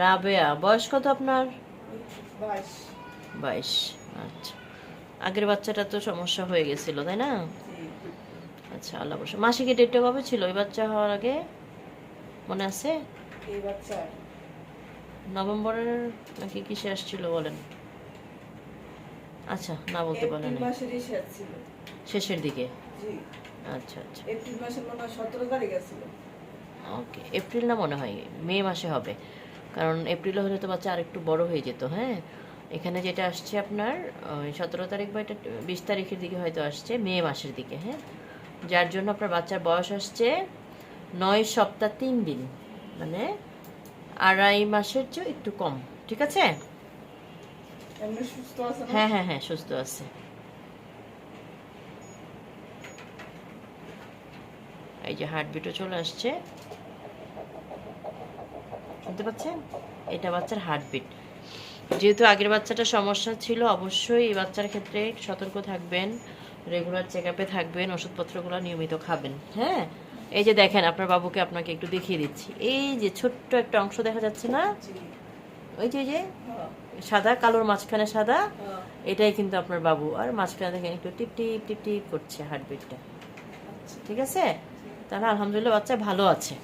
রাবেয়া বয়স কত আপনার? বাইশ। আচ্ছা। আগের বাচ্চাটা তো সমস্যা হয়ে গেছিল তাই না? আচ্ছা আল্লাহ বসে মাসিকে ডেটটা কবে ছিল? ওই বাচ্চা হওয়ার আগে? মনে আছে? নভেম্বরের নাকি কিসে আসছিল বলেন? আচ্ছা না বলতে ছিল। শেষের দিকে? আচ্ছা আচ্ছা। এপ্রিল মাসের মনে হয় সতেরো তারিখ ওকে এপ্রিল না মনে হয় মে মাসে হবে। কারণ এপ্রিলে হলে তো বাচ্চা আরেকটু বড় হয়ে যেত হ্যাঁ? এখানে যেটা আসছে আপনার সতেরো তারিখ বা এটা বিশ তারিখের দিকে হয়তো আসছে মে মাসের দিকে হ্যাঁ? যার জন্য আপনার বাচ্চার বয়স আসছে নয় সপ্তাহ তিন দিন মানে আড়াই মাসের চেয়ে একটু কম ঠিক আছে? সুস্থ আছে হ্যাঁ হ্যাঁ হ্যাঁ সুস্থ আছে। এই যে হার্টবিটও চলে আসছে। শুনতে পাচ্ছেন? এটা বাচ্চার হার্টবিট যেহেতু আগের বাচ্চাটা সমস্যা ছিল, অবশ্যই এই বাচ্চার ক্ষেত্রে সতর্ক থাকবেন রেগুলার চেক আপে থাকবেন, ওষুধপত্রগুলো নিয়মিত খাবেন। হ্যাঁ? এই যে দেখেন, আপনার বাবুকে আপনাকে একটু দেখিয়ে দিচ্ছি। এই যে ছোট্ট একটা অংশ দেখা যাচ্ছে না? ওই যে যে, সাদা, কালোর মাঝখানে সাদা, এটাই কিন্তু আপনার বাবু। আর মাঝখানে দেখেন, একটু টিপ টিপ টিপ টিপ করছে হার্টবিটটা ঠিক আছে? তাহলে আলহামদুলিল্লাহ বাচ্চা ভালো আছে।